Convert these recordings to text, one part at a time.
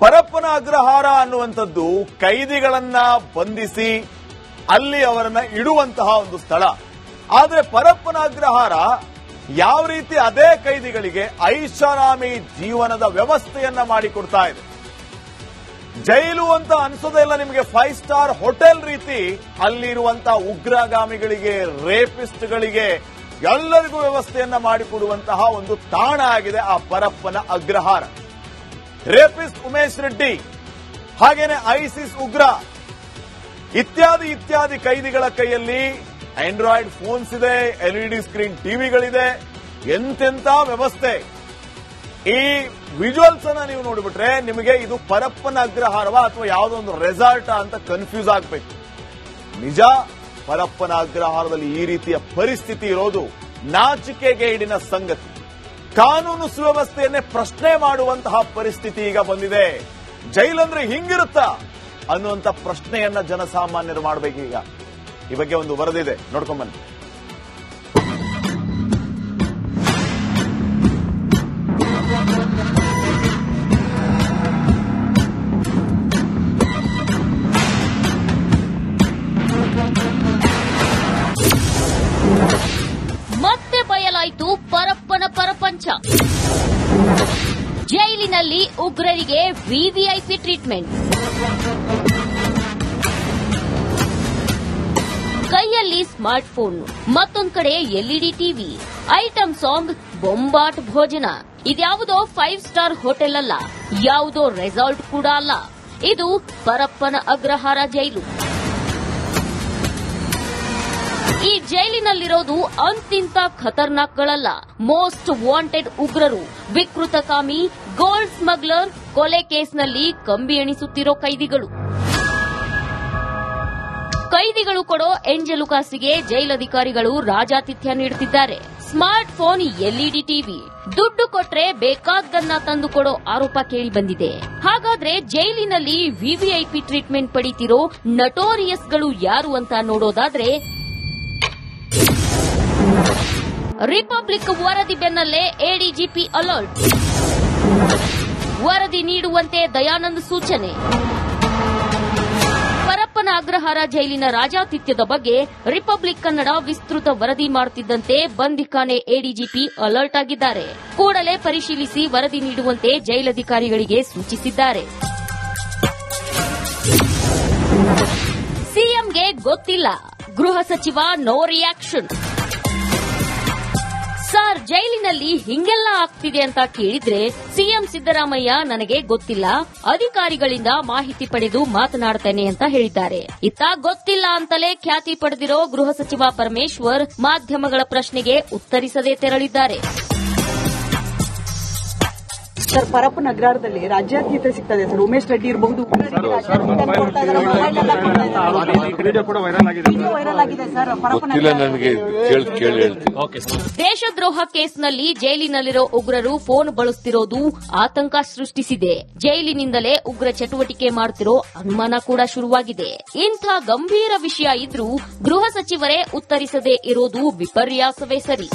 ಪರಪ್ಪನ ಅಗ್ರಹಾರ ಅನ್ನುವಂಥದ್ದು ಕೈದಿಗಳನ್ನ ಬಂಧಿಸಿ ಅಲ್ಲಿ ಅವರನ್ನ ಇಡುವಂತಹ ಒಂದು ಸ್ಥಳ. ಆದ್ರೆ ಪರಪ್ಪನ ಅಗ್ರಹಾರ ಯಾವ ರೀತಿ ಅದೇ ಕೈದಿಗಳಿಗೆ ಐಷಾರಾಮಿ ಜೀವನದ ವ್ಯವಸ್ಥೆಯನ್ನ ಮಾಡಿಕೊಡ್ತಾ ಇದೆ. ಜೈಲು ಅಂತ ಅನ್ಸೋದೇ ಇಲ್ಲ ನಿಮಗೆ, ಫೈವ್ ಸ್ಟಾರ್ ಹೋಟೆಲ್ ರೀತಿ ಅಲ್ಲಿರುವಂತಹ ಉಗ್ರಗಾಮಿಗಳಿಗೆ, ರೇಪಿಸ್ಟ್ಗಳಿಗೆ ಎಲ್ಲರಿಗೂ ವ್ಯವಸ್ಥೆಯನ್ನ ಮಾಡಿಕೊಡುವಂತಹ ಒಂದು ತಾಣ ಆಗಿದೆ ಆ ಪರಪ್ಪನ ಅಗ್ರಹಾರ. ರೇಪಿಸ್ಟ್ ಉಮೇಶ್ ರೆಡ್ಡಿ, ಹಾಗೇನೆ ಐಸಿಸ್ ಉಗ್ರ, ಇತ್ಯಾದಿ ಇತ್ಯಾದಿ ಕೈದಿಗಳ ಕೈಯಲ್ಲಿ ಆಂಡ್ರಾಯ್ಡ್ ಫೋನ್ಸ್ ಇದೆ, ಎಲ್ಇಡಿ ಸ್ಕ್ರೀನ್ ಟಿವಿಗಳಿದೆ, ಎಂತೆಂತ ವ್ಯವಸ್ಥೆ. ಈ ವಿಜುವಲ್ಸ್ ಅನ್ನ ನೀವು ನೋಡಿಬಿಟ್ರೆ ನಿಮಗೆ ಇದು ಪರಪ್ಪನ ಅಗ್ರಹಾರವ ಅಥವಾ ಯಾವುದೋ ಒಂದು ರೆಸಾರ್ಟ್ ಅಂತ ಕನ್ಫ್ಯೂಸ್ ಆಗ್ಬೇಕು. ನಿಜ, ಪರಪ್ಪನ ಅಗ್ರಹಾರದಲ್ಲಿ ಈ ರೀತಿಯ ಪರಿಸ್ಥಿತಿ ಇರೋದು ನಾಚಿಕೆಗೇಡಿನ ಸಂಗತಿ. ಕಾನೂನು ಸುವ್ಯವಸ್ಥೆಯನ್ನೇ ಪ್ರಶ್ನೆ ಮಾಡುವಂತಹ ಪರಿಸ್ಥಿತಿ ಈಗ ಬಂದಿದೆ. ಜೈಲಂದ್ರೆ ಹಿಂಗಿರುತ್ತಾ? ಅನ್ನುವಂತ ಪ್ರಶ್ನೆಯನ್ನ ಜನಸಾಮಾನ್ಯರು ಮಾಡಬೇಕೀಗ. ಈ ಬಗ್ಗೆ ಒಂದು ವರದಿದೆ. ನೋಡ್ಕೊಂಬನ್ನಿ. ಜೈಲಿನಲ್ಲಿ ಉಗ್ರರಿಗೆ ವಿವಿಐಪಿ ಟ್ರೀಟ್ಮೆಂಟ್ ಕೈಯಲ್ಲಿ ಸ್ಮಾರ್ಟ್ ಫೋನ್ ಮತ್ತೊಂದ್ ಕಡೆ ಎಲ್ಇಡಿ ಟಿವಿ ಐಟಂ ಸಾಂಗ್ ಬೊಂಬಾಟ್ ಭೋಜನ. ಇದ್ಯಾವುದೋ ಫೈವ್ ಸ್ಟಾರ್ ಹೋಟೆಲ್ ಅಲ್ಲ, ಯಾವುದೋ ರೆಸಾರ್ಟ್ ಕೂಡ ಅಲ್ಲ. ಇದು ಪರಪ್ಪನ ಅಗ್ರಹಾರ ಜೈಲು. ಈ ಜೈಲಿನಲ್ಲಿರೋದು ಅಂತಿಂತ ಖತರ್ನಾಕ್ಗಳಲ್ಲ. ಮೋಸ್ಟ್ ವಾಂಟೆಡ್ ಉಗ್ರರು. ವಿಕೃತಕಾಮಿ ಗೋಲ್ಡ್ ಸ್ಮಗ್ಲರ್ ಕೊಲೆ ಕೇಸ್ನಲ್ಲಿ ಕಂಬಿ ಎಣಿಸುತ್ತಿರೋ ಕೈದಿಗಳು. ಕೈದಿಗಳು ಕೊಡೋ ಎಂಜಲು ಕಾಸಿಗೆ ಜೈಲಧಿಕಾರಿಗಳು ರಾಜಾತಿಥ್ಯ ನೀಡುತ್ತಿದ್ದಾರೆ. ಸ್ಮಾರ್ಟ್ ಫೋನ್ ಎಲ್ಇಡಿ ಟಿವಿ ದುಡ್ಡು ಕೊಟ್ರೆ ಬೇಕಾದ್ದನ್ನ ತಂದು ಕೊಡೋ ಆರೋಪ ಕೇಳಿ ಬಂದಿದೆ. ಹಾಗಾದ್ರೆ ಜೈಲಿನಲ್ಲಿ ವಿವಿಐಪಿ ಟ್ರೀಟ್ಮೆಂಟ್ ಪಡೀತಿರೋ ನಟೋರಿಯಸ್ಗಳು ಯಾರು ಅಂತ ನೋಡೋದಾದ್ರೆ ರಿಪಬ್ಲಿಕ್ ವರದಿ ಬೆನ್ನಲ್ಲೇ ಎಡಿಜಿಪಿ ಅಲರ್ಟ್. ವರದಿ ನೀಡುವಂತೆ ದಯಾನಂದ್ ಸೂಚನೆ. ಪರಪ್ಪನ ಅಗ್ರಹಾರ ಜೈಲಿನ ರಾಜಾತಿಥ್ಯದ ಬಗ್ಗೆ ರಿಪಬ್ಲಿಕ್ ಕನ್ನಡ ವಿಸ್ತೃತ ವರದಿ ಮಾಡುತ್ತಿದ್ದಂತೆ ಬಂಧಿಖಾನೆ ಎಡಿಜಿಪಿ ಅಲರ್ಟ್ ಆಗಿದ್ದಾರೆ. ಕೂಡಲೇ ಪರಿಶೀಲಿಸಿ ವರದಿ ನೀಡುವಂತೆ ಜೈಲಧಿಕಾರಿಗಳಿಗೆ ಸೂಚಿಸಿದ್ದಾರೆ. ಸಿಎಂಗೆ ಗೊತ್ತಿಲ್ಲ. ಗೃಹ ಸಚಿವ ನೋ ರಿಯಾಕ್ಷನ್. ಸರ್, ಜೈಲಿನಲ್ಲಿ ಹಿಂಗೆಲ್ಲ ಆಗ್ತಿದೆ ಅಂತ ಕೇಳಿದ್ರೆ ಸಿಎಂ ಸಿದ್ದರಾಮಯ್ಯ ನನಗೆ ಗೊತ್ತಿಲ್ಲ. ಅಧಿಕಾರಿಗಳಿಂದ ಮಾಹಿತಿ ಪಡೆದು ಮಾತನಾಡ್ತೇನೆ ಅಂತ ಹೇಳಿದ್ದಾರೆ. ಇತ್ತ ಗೊತ್ತಿಲ್ಲ ಅಂತಲೇ ಖ್ಯಾತಿ ಪಡೆದಿರೋ ಗೃಹ ಸಚಿವ ಪರಮೇಶ್ವರ್ ಮಾಧ್ಯಮಗಳ ಪ್ರಶ್ನೆಗೆ ಉತ್ತರಿಸದೇ ತೆರಳಿದ್ದಾರೆ. ಸರ್ ಪರಪ್ಪ ನಗರದಲ್ಲಿ ರಾಜ್ಯಾದ್ಯಂತ ಸಿಗ್ತದೆ ಸರ್. ಉಮೇಶ್ ರೆಡ್ಡಿ ಇರಬಹುದು. ವಿಡಿಯೋ ಕೂಡ ವೈರಲ್ ಆಗಿದೆ ವೈರಲ್ ಆಗಿದೆ ಸರ್ ಪರಪ್ಪನ ಗೊತ್ತಿಲ್ಲ ಕೇಳಿ ಕೇಳಿ ಹೇಳ್ತೀನಿ. ದೇಶದ್ರೋಹ ಕೇಸ್ನಲ್ಲಿ ಜೈಲಿನಲ್ಲಿರೋ ಉಗ್ರರು ಫೋನ್ ಬಳಸ್ತಿರೋದು ಆತಂಕ ಸೃಷ್ಟಿಸಿದೆ. ಜೈಲಿನಿಂದಲೇ ಉಗ್ರ ಚಟುವಟಿಕೆ ಮಾಡುತ್ತಿರೋ ಅನುಮಾನ ಕೂಡ ಶುರುವಾಗಿದೆ. ಇಂಥ ಗಂಭೀರ ವಿಷಯ ಇದ್ರೂ ಗೃಹ ಸಚಿವರೇ ಉತ್ತರಿಸದೇ ಇರೋದು ವಿಪರ್ಯಾಸವೇ ಸರಿ.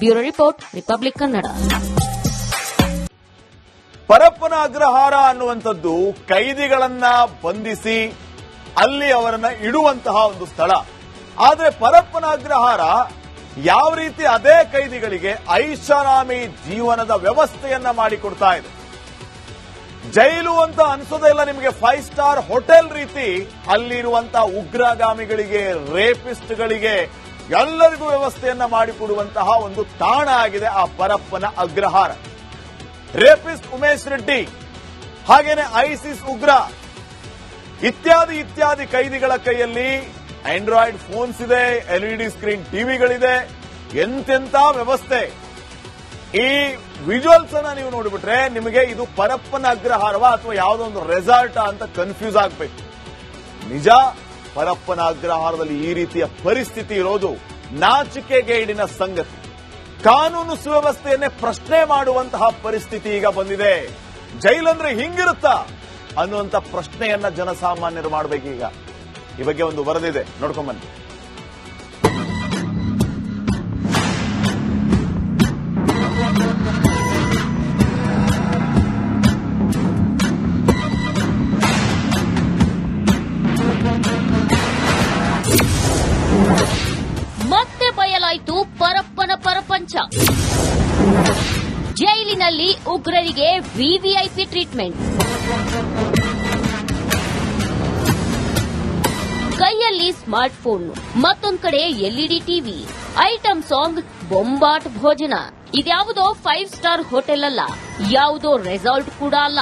Bureau report Republic Kannada Parappana Agrahara ಅನ್ನುವಂಥದ್ದು ಕೈದಿಗಳನ್ನ ಬಂಧಿಸಿ ಅಲ್ಲಿ ಅವರನ್ನ ಇಡುವಂತಹ ಒಂದು ಸ್ಥಳ. ಆದ್ರೆ ಪರಪ್ಪನ ಅಗ್ರಹಾರ ಯಾವ ರೀತಿ ಅದೇ ಕೈದಿಗಳಿಗೆ ಐಷಾರಾಮಿ ಜೀವನದ ವ್ಯವಸ್ಥೆಯನ್ನ ಮಾಡಿಕೊಡ್ತಾ ಇದೆ. ಜೈಲು ಅಂತ ಅನ್ಸೋದೇ ಇಲ್ಲ ನಿಮಗೆ ಫೈವ್ ಸ್ಟಾರ್ ಹೋಟೆಲ್ ರೀತಿ ಅಲ್ಲಿರುವಂತಹ ಉಗ್ರಗಾಮಿಗಳಿಗೆ ರೇಪಿಸ್ಟ್ಗಳಿಗೆ ಎಲ್ಲರಿಗೂ ವ್ಯವಸ್ಥೆಯನ್ನ ಮಾಡಿಕೊಡುವಂತಹ ಒಂದು ತಾಣ ಆಗಿದೆ ಆ ಪರಪ್ಪನ ಅಗ್ರಹಾರ. ರೇಪಿಸ್ಟ್ ಉಮೇಶ್ ರೆಡ್ಡಿ, ಹಾಗೇನೆ ಐಸಿಸ್ ಉಗ್ರ, ಇತ್ಯಾದಿ ಇತ್ಯಾದಿ ಕೈದಿಗಳ ಕೈಯಲ್ಲಿ ಆಂಡ್ರಾಯ್ಡ್ ಫೋನ್ಸ್ ಇದೆ, ಎಲ್ಇಡಿ ಸ್ಕ್ರೀನ್ ಟಿವಿಗಳಿದೆ ಎಂತೆಂತ ವ್ಯವಸ್ಥೆ. ಈ ವಿಜುವಲ್ಸ್ ಅನ್ನ ನೀವು ನೋಡಿಬಿಟ್ರೆ ನಿಮಗೆ ಇದು ಪರಪ್ಪನ ಅಗ್ರಹಾರವ ಅಥವಾ ಯಾವುದೋ ಒಂದು ರೆಸಾರ್ಟ್ ಅಂತ ಕನ್ಫ್ಯೂಸ್ ಆಗ್ಬೇಕು. ನಿಜ ಪರಪ್ಪನ ಅಗ್ರಹಾರದಲ್ಲಿ ಈ ರೀತಿಯ ಪರಿಸ್ಥಿತಿ ಇರೋದು ನಾಚಿಕೆಗೇಡಿನ ಸಂಗತಿ. ಕಾನೂನು ಸುವ್ಯವಸ್ಥೆಯನ್ನೇ ಪ್ರಶ್ನೆ ಮಾಡುವಂತಹ ಪರಿಸ್ಥಿತಿ ಈಗ ಬಂದಿದೆ. ಜೈಲಂದ್ರೆ ಹಿಂಗಿರುತ್ತಾ? ಅನ್ನುವಂತ ಪ್ರಶ್ನೆಯನ್ನ ಜನಸಾಮಾನ್ಯರು ಮಾಡಬೇಕೀಗ. ಈ ಬಗ್ಗೆ ಒಂದು ವರದಿದೆ. ನೋಡ್ಕೊಂಬನ್ನಿ ಉಗ್ರರಿಗೆ ವಿವಿಐಪಿ ಟ್ರೀಟ್ಮೆಂಟ್ ಕೈಯಲ್ಲಿ ಸ್ಮಾರ್ಟ್ ಫೋನ್ ಮತ್ತೊಂದು ಕಡೆ ಎಲ್ಇಡಿ ಟಿವಿ ಐಟಂ ಸಾಂಗ್ ಬೊಂಬಾಟ್ ಭೋಜನ. ಇದ್ಯಾವುದೋ ಫೈವ್ ಸ್ಟಾರ್ ಹೋಟೆಲ್ ಅಲ್ಲ, ಯಾವುದೋ ರೆಸಾರ್ಟ್ ಕೂಡ ಅಲ್ಲ.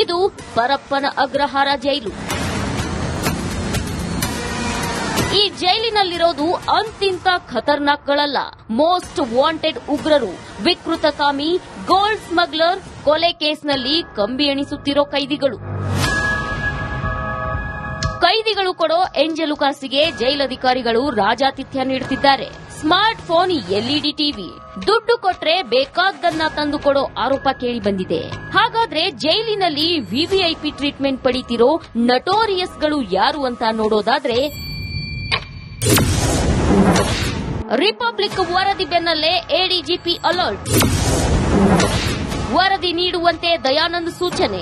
ಇದು ಪರಪ್ಪನ ಅಗ್ರಹಾರ ಜೈಲು. ಈ ಜೈಲಿನಲ್ಲಿರೋದು ಅಂತಿಂತ ಖತರ್ನಾಕ್ಗಳಲ್ಲ. ಮೋಸ್ಟ್ ವಾಂಟೆಡ್ ಉಗ್ರರು. ವಿಕೃತಕಾಮಿ ಗೋಲ್ಡ್ ಸ್ಮಗ್ಲರ್ ಕೊಲೆ ಕೇಸ್ನಲ್ಲಿ ಕಂಬಿ ಎಣಿಸುತ್ತಿರೋ ಕೈದಿಗಳು. ಕೈದಿಗಳು ಕೊಡೋ ಎಂಜಲು ಕಾಸಿಗೆ ಜೈಲಧಿಕಾರಿಗಳು ರಾಜಾತಿಥ್ಯ ನೀಡುತ್ತಿದ್ದಾರೆ. ಸ್ಮಾರ್ಟ್ ಫೋನ್ ಎಲ್ಇಡಿ ಟಿವಿ ದುಡ್ಡು ಕೊಟ್ರೆ ಬೇಕಾದ್ದನ್ನ ತಂದು ಕೊಡೋ ಆರೋಪ ಕೇಳಿ ಬಂದಿದೆ. ಹಾಗಾದ್ರೆ ಜೈಲಿನಲ್ಲಿ ವಿವಿಐಪಿ ಟ್ರೀಟ್ಮೆಂಟ್ ಪಡೀತಿರೋ ನಟೋರಿಯಸ್ಗಳು ಯಾರು ಅಂತ ನೋಡೋದಾದ್ರೆ ರಿಪಬ್ಲಿಕ್ ವರದಿ ಬೆನ್ನಲ್ಲೇ ಎಡಿಜಿಪಿ ಅಲರ್ಟ್. ವರದಿ ನೀಡುವಂತೆ ದಯಾನಂದ್ ಸೂಚನೆ.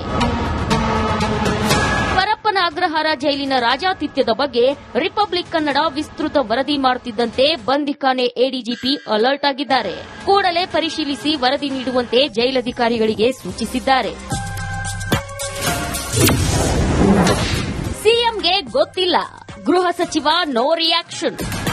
ಪರಪ್ಪನ ಅಗ್ರಹಾರ ಜೈಲಿನ ರಾಜಾತಿಥ್ಯದ ಬಗ್ಗೆ ರಿಪಬ್ಲಿಕ್ ಕನ್ನಡ ವಿಸ್ತೃತ ವರದಿ ಮಾಡುತ್ತಿದ್ದಂತೆ ಬಂಧಿಖಾನೆ ಎಡಿಜಿಪಿ ಅಲರ್ಟ್ ಆಗಿದ್ದಾರೆ. ಕೂಡಲೇ ಪರಿಶೀಲಿಸಿ ವರದಿ ನೀಡುವಂತೆ ಜೈಲಧಿಕಾರಿಗಳಿಗೆ ಸೂಚಿಸಿದ್ದಾರೆ. ಸಿಎಂಗೆ ಗೊತ್ತಿಲ್ಲ. ಗೃಹ ಸಚಿವ ನೋ ರಿಯಾಕ್ಷನ್.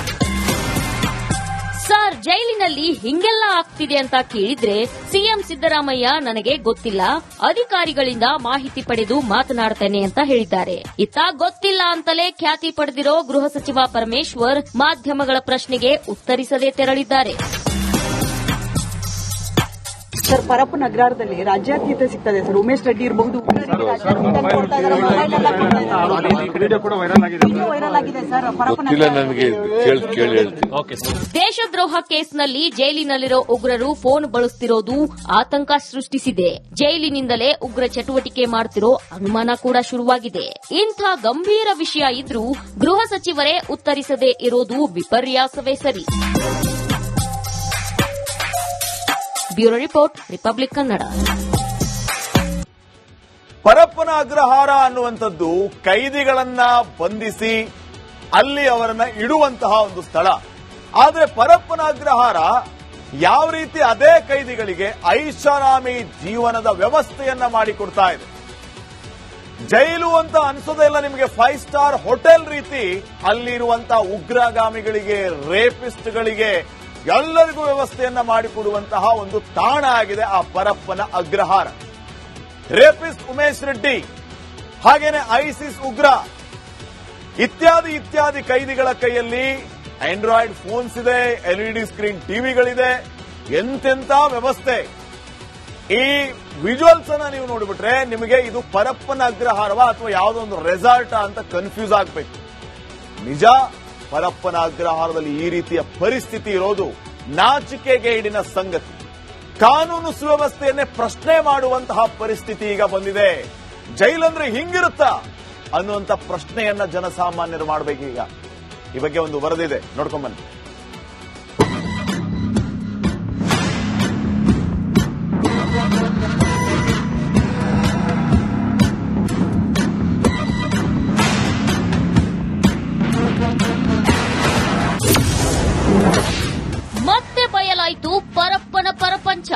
ಸರ್, ಜೈಲಿನಲ್ಲಿ ಹಿಂಗೆಲ್ಲ ಆಗ್ತಿದೆ ಅಂತ ಕೇಳಿದ್ರೆ ಸಿಎಂ ಸಿದ್ದರಾಮಯ್ಯ ನನಗೆ ಗೊತ್ತಿಲ್ಲ. ಅಧಿಕಾರಿಗಳಿಂದ ಮಾಹಿತಿ ಪಡೆದು ಮಾತನಾಡ್ತೇನೆ ಅಂತ ಹೇಳಿದ್ದಾರೆ. ಇತ್ತ ಗೊತ್ತಿಲ್ಲ ಅಂತಲೇ ಖ್ಯಾತಿ ಪಡೆದಿರೋ ಗೃಹ ಸಚಿವ ಪರಮೇಶ್ವರ್ ಮಾಧ್ಯಮಗಳ ಪ್ರಶ್ನೆಗೆ ಉತ್ತರಿಸದೆ ತೆರಳಿದ್ದಾರೆ. ಸರ್ ಪರಪ್ಪನ ನಗರದಲ್ಲಿ ರಾಜ್ಯಾತೀತ ಸಿಗ್ತದೆ ಸರ್. ಉಮೇಶ್ ರೆಡ್ಡಿ ಇರಬಹುದು. ಉಗ್ರರಿಗೆ ರಾಜ್ಯಾತೀತ ಕೊಡ್ತಾ ಇದ್ದಾರೆ, ಮೊಬೈಲ್ ಎಲ್ಲ ಕೊಡ್ತಾ ಇದ್ದಾರೆ. ವಿಡಿಯೋ ಕೂಡ ವೈರಲ್ ಆಗಿದೆ. ವಿಡಿಯೋ ವೈರಲ್ ಆಗಿದೆ. ಸರ್. ಪರಪ್ಪನ ಕೇಳಿ ಕೇಳಿ ಹೇಳ್ತೀನಿ. ಓಕೆ ಸರ್ ದೇಶದ್ರೋಹ ಕೇಸ್ನಲ್ಲಿ ಜೈಲಿನಲ್ಲಿರೋ ಉಗ್ರರು ಫೋನ್ ಬಳಸ್ತಿರೋದು ಆತಂಕ ಸೃಷ್ಟಿಸಿದೆ. ಜೈಲಿನಿಂದಲೇ ಉಗ್ರ ಚಟುವಟಿಕೆ ಮಾಡ್ತಿರೋ ಅನುಮಾನ ಕೂಡ ಶುರುವಾಗಿದೆ. ಇಂಥ ಗಂಭೀರ ವಿಷಯ ಇದ್ರೂ ಗೃಹ ಸಚಿವರೇ ಉತ್ತರಿಸದೇ ಇರೋದು ವಿಪರ್ಯಾಸವೇ ಸರಿ. Bureau report Republic Kannada Parappana Agrahara ಅನ್ನುವಂಥದ್ದು ಕೈದಿಗಳನ್ನ ಬಂಧಿಸಿ ಅಲ್ಲಿ ಅವರನ್ನ ಇಡುವಂತಹ ಒಂದು ಸ್ಥಳ. ಆದರೆ ಪರಪ್ಪನ ಅಗ್ರಹಾರ ಯಾವ ರೀತಿ ಅದೇ ಕೈದಿಗಳಿಗೆ ಐಷಾರಾಮಿ ಜೀವನದ ವ್ಯವಸ್ಥೆಯನ್ನ ಮಾಡಿಕೊಡ್ತಾ ಇದೆ. ಜೈಲು ಅಂತ ಅನ್ಸೋದೇ ಇಲ್ಲ ನಿಮಗೆ ಫೈವ್ ಸ್ಟಾರ್ ಹೋಟೆಲ್ ರೀತಿ ಅಲ್ಲಿರುವಂತಹ ಉಗ್ರಗಾಮಿಗಳಿಗೆ ರೇಪಿಸ್ಟ್ಗಳಿಗೆ ಎಲ್ಲರಿಗೂ ವ್ಯವಸ್ಥೆಯನ್ನ ಮಾಡಿಕೊಡುವಂತಹ ಒಂದು ತಾಣ ಆಗಿದೆ ಆ ಪರಪ್ಪನ ಅಗ್ರಹಾರ. ರೇಪಿಸ್ಟ್ ಉಮೇಶ್ ರೆಡ್ಡಿ, ಹಾಗೇನೆ ಐಸಿಸ್ ಉಗ್ರ, ಇತ್ಯಾದಿ ಇತ್ಯಾದಿ ಕೈದಿಗಳ ಕೈಯಲ್ಲಿ ಆಂಡ್ರಾಯ್ಡ್ ಫೋನ್ಸ್ ಇದೆ, ಎಲ್ಇಡಿ ಸ್ಕ್ರೀನ್ ಟಿವಿಗಳಿದೆ ಎಂತೆಂತ ವ್ಯವಸ್ಥೆ. ಈ ವಿಜುವಲ್ಸ್ ಅನ್ನ ನೀವು ನೋಡಿಬಿಟ್ರೆ ನಿಮಗೆ ಇದು ಪರಪ್ಪನ ಅಗ್ರಹಾರವ ಅಥವಾ ಯಾವುದೋ ಒಂದು ರೆಸಾರ್ಟ್ ಅಂತ ಕನ್ಫ್ಯೂಸ್ ಆಗಬೇಕು. ನಿಜ ಪರಪ್ಪನ ಅಗ್ರಹಾರದಲ್ಲಿ ಈ ರೀತಿಯ ಪರಿಸ್ಥಿತಿ ಇರೋದು ನಾಚಿಕೆಗೇಡಿನ ಸಂಗತಿ. ಕಾನೂನು ಸುವ್ಯವಸ್ಥೆಯನ್ನೇ ಪ್ರಶ್ನೆ ಮಾಡುವಂತಹ ಪರಿಸ್ಥಿತಿ ಈಗ ಬಂದಿದೆ. ಜೈಲಂದ್ರೆ ಹಿಂಗಿರುತ್ತಾ ಅನ್ನುವಂತ ಪ್ರಶ್ನೆಯನ್ನ ಜನಸಾಮಾನ್ಯರು ಮಾಡಬೇಕೀಗ. ಈ ಬಗ್ಗೆ ಒಂದು ವರದಿದೆ. ನೋಡ್ಕೊಂಬನ್ನಿ ಬಯಲಾಯಿತು ಪರಪ್ಪನ ಪರಪಂಚ.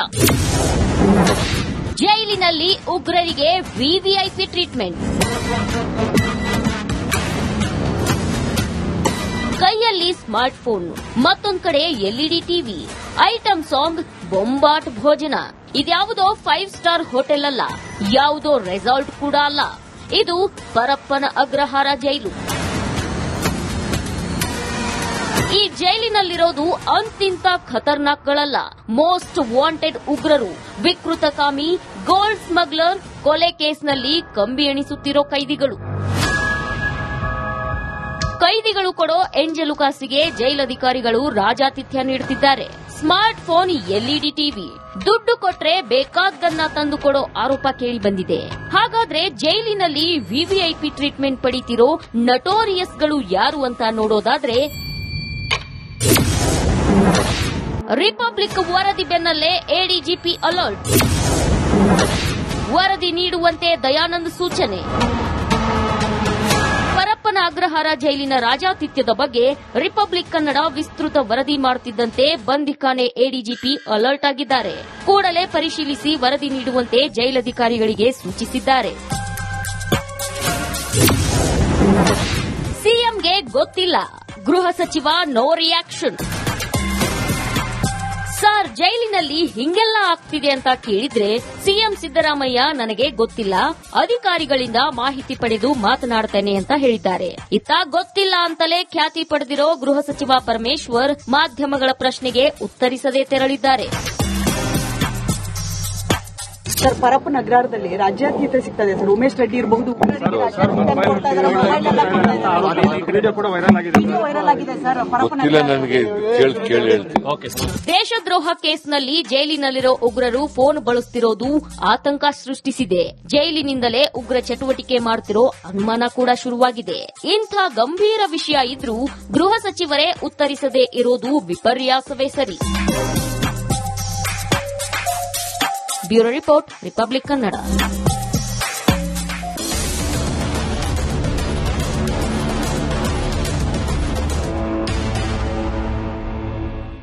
ಜೈಲಿನಲ್ಲಿ ಉಗ್ರರಿಗೆ ವಿವಿಐಪಿ ಟ್ರೀಟ್ಮೆಂಟ್ ಕೈಯಲ್ಲಿ ಸ್ಮಾರ್ಟ್ ಫೋನ್ ಮತ್ತೊಂದು ಕಡೆ ಎಲ್ಇಡಿ ಟಿವಿ ಐಟಂ ಸಾಂಗ್ ಬೊಂಬಾಟ್ ಭೋಜನ. ಇದ್ಯಾವುದೋ ಫೈವ್ ಸ್ಟಾರ್ ಹೋಟೆಲ್ ಅಲ್ಲ, ಯಾವುದೋ ರೆಸಾರ್ಟ್ ಕೂಡ ಅಲ್ಲ. ಇದು ಪರಪ್ಪನ ಅಗ್ರಹಾರ ಜೈಲು. ಈ ಜೈಲಿನಲ್ಲಿರೋದು ಅಂತಿಂತ ಖತರ್ನಾಕ್ಗಳಲ್ಲ. ಮೋಸ್ಟ್ ವಾಂಟೆಡ್ ಉಗ್ರರು. ವಿಕೃತಕಾಮಿ ಗೋಲ್ಡ್ ಸ್ಮಗ್ಲರ್ ಕೊಲೆ ಕೇಸ್ನಲ್ಲಿ ಕಂಬಿ ಎಣಿಸುತ್ತಿರೋ ಕೈದಿಗಳು. ಕೈದಿಗಳು ಕೊಡೋ ಎಂಜಲು ಕಾಸಿಗೆ ಜೈಲಧಿಕಾರಿಗಳು ರಾಜಾತಿಥ್ಯ ನೀಡುತ್ತಿದ್ದಾರೆ. ಸ್ಮಾರ್ಟ್ ಫೋನ್ ಎಲ್ಇಡಿ ಟಿವಿ ದುಡ್ಡು ಕೊಟ್ರೆ ಬೇಕಾದ್ದನ್ನ ತಂದು ಕೊಡೋ ಆರೋಪ ಕೇಳಿ ಬಂದಿದೆ. ಹಾಗಾದ್ರೆ ಜೈಲಿನಲ್ಲಿ ವಿವಿಐಪಿ ಟ್ರೀಟ್ಮೆಂಟ್ ಪಡೀತಿರೋ ನಟೋರಿಯಸ್ಗಳು ಯಾರು ಅಂತ ನೋಡೋದಾದ್ರೆ ರಿಪಬ್ಲಿಕ್ ವರದಿ ಬೆನ್ನಲ್ಲೇ ಎಡಿಜಿಪಿ ಅಲರ್ಟ್. ವರದಿ ನೀಡುವಂತೆ ದಯಾನಂದ್ ಸೂಚನೆ. ಪರಪ್ಪನ ಅಗ್ರಹಾರ ಜೈಲಿನ ರಾಜಾತಿಥ್ಯದ ಬಗ್ಗೆ ರಿಪಬ್ಲಿಕ್ ಕನ್ನಡ ವಿಸ್ತೃತ ವರದಿ ಮಾಡುತ್ತಿದ್ದಂತೆ ಬಂದಿಖಾನೆ ಎಡಿಜಿಪಿ ಅಲರ್ಟ್ ಆಗಿದ್ದಾರೆ. ಕೂಡಲೇ ಪರಿಶೀಲಿಸಿ ವರದಿ ನೀಡುವಂತೆ ಜೈಲಧಿಕಾರಿಗಳಿಗೆ ಸೂಚಿಸಿದ್ದಾರೆ. ಸಿಎಂಗೆ ಗೊತ್ತಿಲ್ಲ. ಗೃಹ ಸಚಿವ ನೋ ರಿಯಾಕ್ಷನ್. ಸರ್, ಜೈಲಿನಲ್ಲಿ ಹಿಂಗೆಲ್ಲ ಆಗ್ತಿದೆ ಅಂತ ಕೇಳಿದ್ರೆ ಸಿಎಂ ಸಿದ್ದರಾಮಯ್ಯ ನನಗೆ ಗೊತ್ತಿಲ್ಲ. ಅಧಿಕಾರಿಗಳಿಂದ ಮಾಹಿತಿ ಪಡೆದು ಮಾತನಾಡ್ತೇನೆ ಅಂತ ಹೇಳಿದ್ದಾರೆ. ಇತ್ತ ಗೊತ್ತಿಲ್ಲ ಅಂತಲೇ ಖ್ಯಾತಿ ಪಡೆದಿರೋ ಗೃಹ ಸಚಿವ ಪರಮೇಶ್ವರ್ ಮಾಧ್ಯಮಗಳ ಪ್ರಶ್ನೆಗೆ ಉತ್ತರಿಸದೇ ತೆರಳಿದ್ದಾರೆ. ಸರ್ ಪರಪ್ಪನ ನಗರದಲ್ಲಿ ರಾಜ್ಯಾತೀತ ಸಿಗ್ತದೆ ಸರ್. ಉಮೇಶ್ ರೆಡ್ಡಿ ಇರಬಹುದು. ದೇಶದ್ರೋಹ ಕೇಸ್ನಲ್ಲಿ ಜೈಲಿನಲ್ಲಿರೋ ಉಗ್ರರು ಫೋನ್ ಬಳಸುತ್ತಿರೋದು ಆತಂಕ ಸೃಷ್ಟಿಸಿದೆ. ಜೈಲಿನಿಂದಲೇ ಉಗ್ರ ಚಟುವಟಿಕೆ ಮಾಡುತ್ತಿರೋ ಅನುಮಾನ ಕೂಡ ಶುರುವಾಗಿದೆ. ಇಂಥ ಗಂಭೀರ ವಿಷಯ ಇದ್ರೂ ಗೃಹ ಸಚಿವರೇ ಉತ್ತರಿಸದೇ ಇರೋದು ವಿಪರ್ಯಾಸವೇ ಸರಿ. Bureau report Republic Kannada